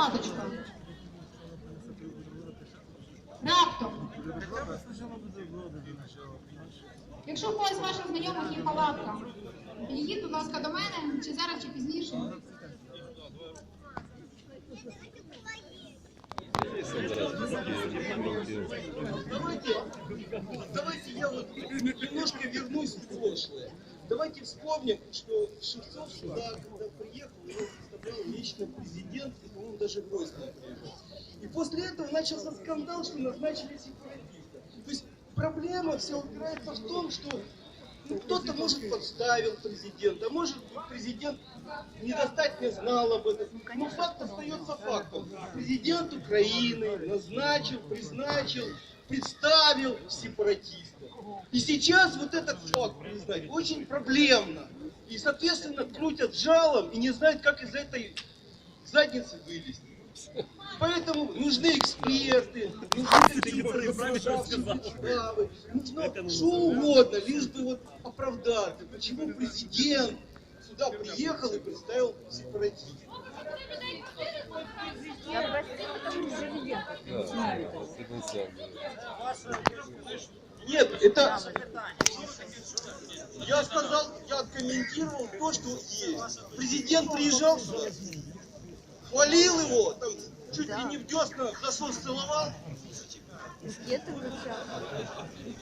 палаточка. Раптом. Якщо у когось з ваших знайомих є палатка, підійдіть, будь ласка, до мене, чи зараз, чи пізніше. Давайте, я вот немножко вернусь в прошлое. Давайте вспомним, что Шевцов сюда, когда приехал, его лично президент, и, по-моему, даже приехал. И после этого начался скандал, что назначили сепаратиста. То есть проблема вся упирается в том, что ну, кто-то, может, подставил президента, а может, президент недостаточно знал об этом. Но факт остается фактом. Президент Украины назначил, призначил, представил сепаратиста. И сейчас вот этот факт признать очень проблемно. И, соответственно, крутят жалом и не знают, как из этой задницы вылезти. Поэтому нужны эксперты, нужны правы, нужно что угодно, лишь бы вот оправдаться. Почему президент сюда приехал и представил сепаратиста? Нет, это... Я сказал, я комментировал то, что есть. Президент приезжал сюда, хвалил его, там, чуть ли не в десна зашел, целовал.